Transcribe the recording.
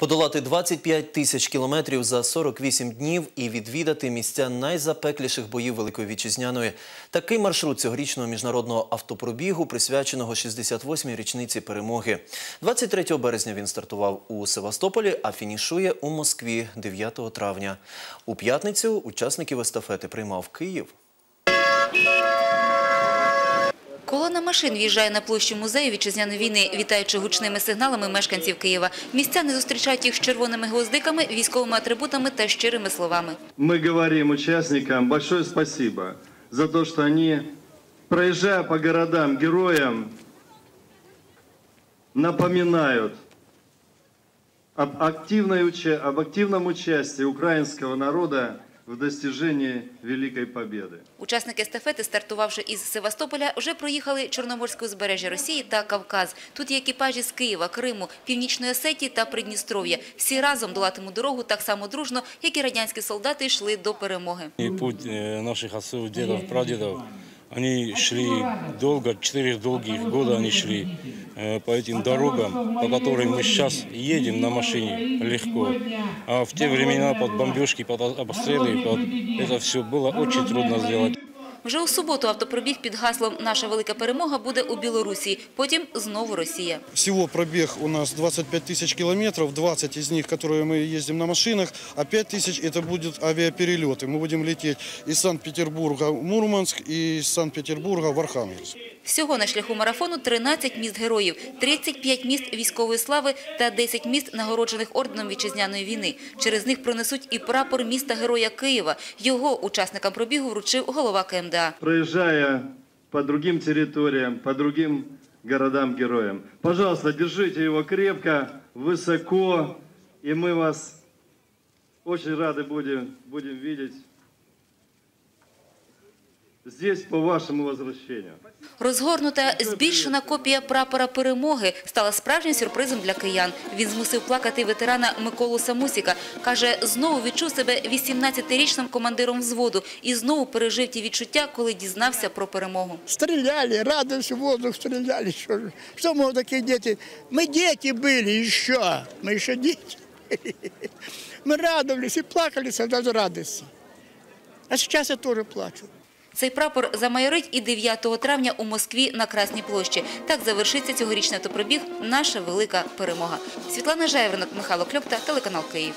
Подолати 25 тисяч кілометрів за 48 днів і відвідати місця найзапекліших боїв Великої Вітчизняної. Такий маршрут цьогорічного міжнародного автопробігу, присвяченого 68-й річниці перемоги. 23 березня він стартував у Севастополі, а фінішує у Москві 9 травня. У п'ятницю учасників естафети приймав Київ. Колона машин в'їжджає на площу музею вітчизняної війни, вітаючи гучними сигналами мешканців Києва. Містяни зустрічають їх з червоними гвоздиками, військовими атрибутами та щирими словами. Мы говорим участникам большое спасибо за то, что они, проезжая по городам героям, напоминают об, активной, уча- об активном участии украинского народа в достижении Великой Победы. Учасники естафети, стартувавши із Севастополя, вже проїхали Чорноморське узбережжя Росії та Кавказ. Тут є екіпажі з Києва, Криму, Північної Осетії та Придністров'я. Всі разом долатимуть дорогу так само дружно, як і радянські солдати йшли до перемоги. И путь э, наших отцов, дедов, прадедов, они шли долго, четыре долгих года они шли э, по этим дорогам, по которым мы сейчас едем на машине легко. А в те времена под бомбежки, под обстрелы, под это все было очень трудно сделать. Вже у суботу автопробіг під гаслом «Наша велика перемога» буде у Білорусі, потім знову Росія. Всего пробег у нас 25 тысяч километров, 20 из них, которые мы ездим на машинах, а 5 тысяч это будут авиаперелеты. Мы будем лететь из Санкт-Петербурга в Мурманск и из Санкт-Петербурга в Архангельск. Всього на шляху марафону 13 міст героїв, 35 міст військової слави та 10 міст, нагороджених орденом вітчизняної війни. Через них пронесуть і прапор міста Героя Києва. Його учасникам пробігу вручив голова КМДА. Проезжая по другим территориям, по другим городам-героям. Пожалуйста, держите его крепко, высоко, и мы вас очень рады будем, будем видеть здесь по вашему возвращению. Розгорнута збільшена копія прапора перемоги стала справжнім сюрпризом для киян. Він змусив плакати ветерана Миколу Самусіка. Каже, знову відчув себе 18-річним командиром взводу і знову пережив ті відчуття, коли дізнався про перемогу. Стреляли, радость в воздух стреляли. Что, же- что мы вот такие дети? Мы дети были еще. Мы еще дети. Мы радовались и плакали всегда с радости. А сейчас я тоже плачу. Цей прапор замайорить і 9 травня у Москві на Красній площі. Так завершиться цьогорічний автопробіг «Наша велика перемога». Світлана Жайверник, Михайло Кльопта, телеканал Київ.